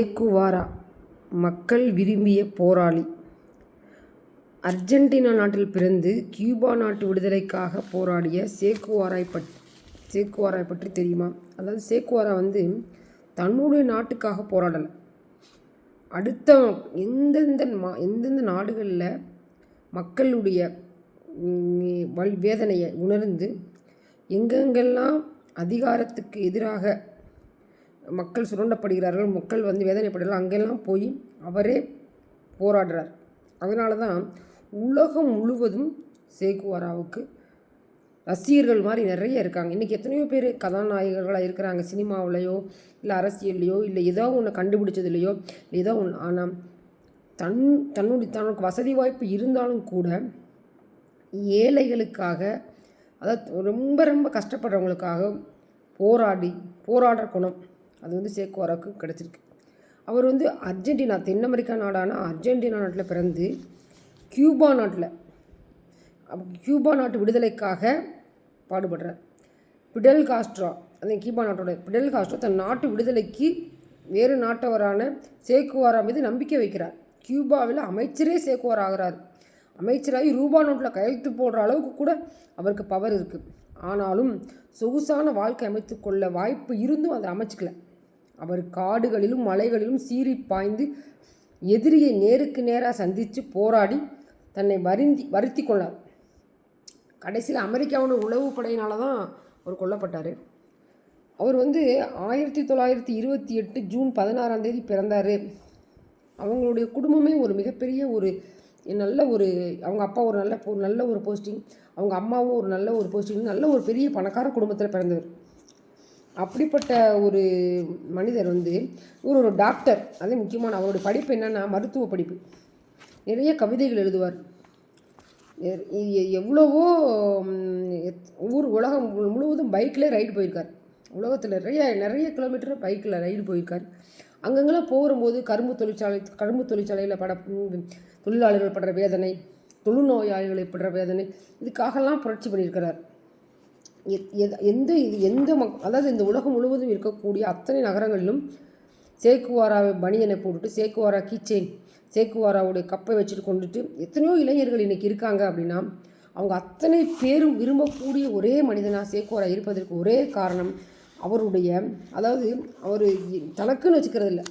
சேக்குவாரா மக்கள் விரும்பிய போராளி. அர்ஜென்டினா நாட்டில் பிறந்து கியூபா நாட்டு விடுதலைக்காக போராடிய சேக்குவாராய் பட் சேக்குவாராய் பற்றி தெரியுமா? அதாவது சேக்குவாரா வந்து தன்னுடைய நாட்டுக்காக போராடலை. அடுத்த எந்தெந்த மா எந்தெந்த நாடுகளில் மக்களுடைய வல் வேதனையை உணர்ந்து எங்கெங்கெல்லாம் அதிகாரத்துக்கு எதிராக மக்கள் சுரண்டப்படுகிறார்கள் மக்கள் வந்து வேதனைப்படுகிறார்கள். அங்கெல்லாம் போய் அவரே போராடுறார். அதனால தான் உலகம் முழுவதும் சேகுவாராவுக்கு ரசிகர்கள் மாதிரி நிறைய இருக்காங்க. இன்றைக்கி எத்தனையோ பேர் கதாநாயகர்களாக இருக்கிறாங்க. சினிமாவிலையோ இல்லை அரசியல்லையோ இல்லை ஏதோ ஒன்று கண்டுபிடிச்சதுலையோ இல்லை ஏதோ ஒன்று ஆனால் தன் தன்னுடைய தனக்கு வசதி வாய்ப்பு இருந்தாலும் கூட ஏழைகளுக்காக அதாவது ரொம்ப ரொம்ப கஷ்டப்படுறவங்களுக்காக போராடி போராடுற குணம் அது வந்து சேக்குவாராவுக்கு கிடச்சிருக்கு. அவர் வந்து அர்ஜென்டினா தென் அமெரிக்கா நாடான அர்ஜென்டினா நாட்டில் பிறந்து கியூபா நாட்டில் கியூபா நாட்டு விடுதலைக்காக பாடுபடுறார். பிடல் காஸ்ட்ரோ அந்த கியூபா நாட்டோட பிடல் காஸ்ட்ரோ தன் நாட்டு விடுதலைக்கு வேறு நாட்டவரான சேக்குவாரா மீது நம்பிக்கை வைக்கிறார். கியூபாவில் அமைச்சரே சேக்குவார் ஆகிறார் அமைச்சராகி ரூபா நோட்டில் கையெழுத்து போடுற அளவுக்கு கூட அவருக்கு பவர் இருக்குது ஆனாலும் சொகுசான வாழ்க்கை அமைத்து கொள்ள வாய்ப்பு இருந்தும் அதை அமைச்சிக்கல. அவர் காடுகளிலும் மலைகளிலும் சீறி பாய்ந்து எதிரியை நேருக்கு நேராக சந்தித்து போராடி தன்னை வருந்தி வருத்தி கொண்டார். கடைசியில் அமெரிக்காவோட உளவு படையினால தான் அவர் கொல்லப்பட்டார். அவர் வந்து ஆயிரத்தி தொள்ளாயிரத்தி இருபத்தி எட்டு ஜூன் பதினாறாம் தேதி பிறந்தார். அவங்களுடைய குடும்பமே ஒரு மிகப்பெரிய ஒரு நல்ல ஒரு அவங்க அப்பா ஒரு நல்ல ஒரு நல்ல ஒரு போஸ்டிங் அவங்க அம்மாவும் ஒரு நல்ல ஒரு போஸ்டிங் நல்ல ஒரு பெரிய பணக்கார குடும்பத்தில் பிறந்தவர். அப்படிப்பட்ட ஒரு மனிதர் வந்து இவர் ஒரு டாக்டர் அதே முக்கியமான அவருடைய படிப்பு என்னென்னா மருத்துவ படிப்பு. நிறைய கவிதைகள் எழுதுவார். எவ்வளவோ எத்- ஊர் உலகம் மு- முழுவதும் பைக்கில் ரைடு போயிருக்கார். உலகத்தில் நிறைய நிறைய கிலோமீட்டர் பைக்கில் ரைடு போயிருக்கார். அங்கங்கெல்லாம் போகும்போது கரும்பு தொழிற்சாலை கரும்பு தொழிற்சாலையில் பட தொழிலாளர்கள் படுற வேதனை தொழுநோயாளிகளை படுற வேதனை இதுக்காகலாம் புரட்சி பண்ணியிருக்கிறார். எத்- எந்த இது எந்த மக் அதாவது இந்த உலகம் முழுவதும் இருக்கக்கூடிய அத்தனை நகரங்களிலும் சேக்குவாராவை பனியனை போட்டுட்டு சேக்குவாரா கீச்செயின் சேக்குவாராவுடைய கப்பை வச்சுட்டு கொண்டுட்டு எத்தனையோ இளைஞர்கள் இன்றைக்கி இருக்காங்க அப்படின்னா அவங்க அத்தனை பேரும் விரும்பக்கூடிய ஒரே மனிதனாக சேக்குவாரா இருப்பதற்கு ஒரே காரணம் அவருடைய அதாவது அவர் தனக்குன்னு வச்சுக்கிறது இல்லை